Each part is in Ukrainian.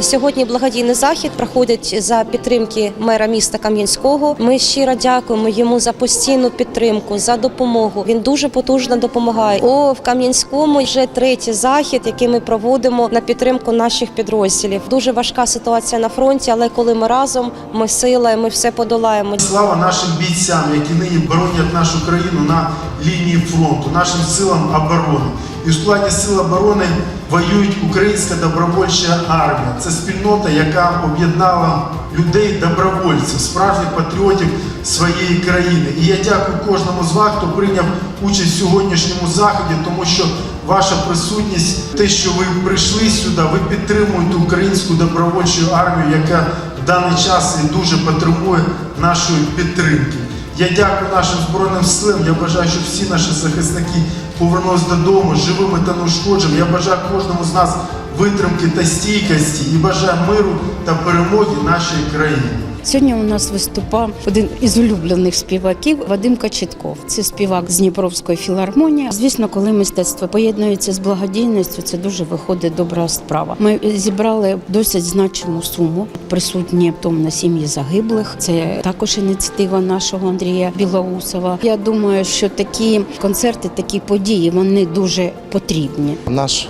Сьогодні благодійний захід проходить за підтримки мера міста Кам'янського. Ми щиро дякуємо йому за постійну підтримку, за допомогу. Він дуже потужно допомагає. О, в Кам'янському вже третій захід, який ми проводимо на підтримку наших підрозділів. Дуже важка ситуація на фронті, але коли ми разом, ми сила, ми все подолаємо. Слава нашим бійцям, які нині боронять нашу країну на лінії фронту, нашим силам оборони. І в складі сил оборони воюють українська добровольча армія. Це спільнота, яка об'єднала людей добровольців, справжніх патріотів своєї країни. І я дякую кожному з вас, хто прийняв участь в сьогоднішньому заході, тому що ваша присутність, те, що ви прийшли сюди, ви підтримуєте українську добровольчу армію, яка в даний час і дуже потребує нашої підтримки. Я дякую нашим збройним силам. Я бажаю, щоб всі наші захисники повернулися додому живими та неушкодженими. Я бажаю кожному з нас витримки та стійкості і бажаю миру та перемоги нашій країні. Сьогодні у нас виступав один із улюблених співаків Вадим Кочетков. Це співак з Дніпровської філармонії. Звісно, коли мистецтво поєднується з благодійністю, це дуже виходить добра справа. Ми зібрали досить значну суму. Присутні том на сім'ї загиблих. Це також ініціатива нашого Андрія Білоусова. Я думаю, що такі концерти, такі події вони дуже потрібні. Наш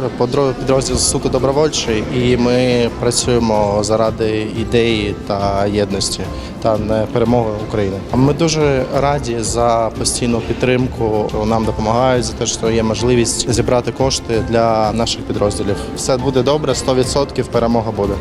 підрозділ суто добровольчий, і ми працюємо заради ідеї та єдності та не перемоги України. Ми дуже раді за постійну підтримку. Нам допомагають за те, що є можливість зібрати кошти для наших підрозділів. Все буде добре, 100% перемога буде.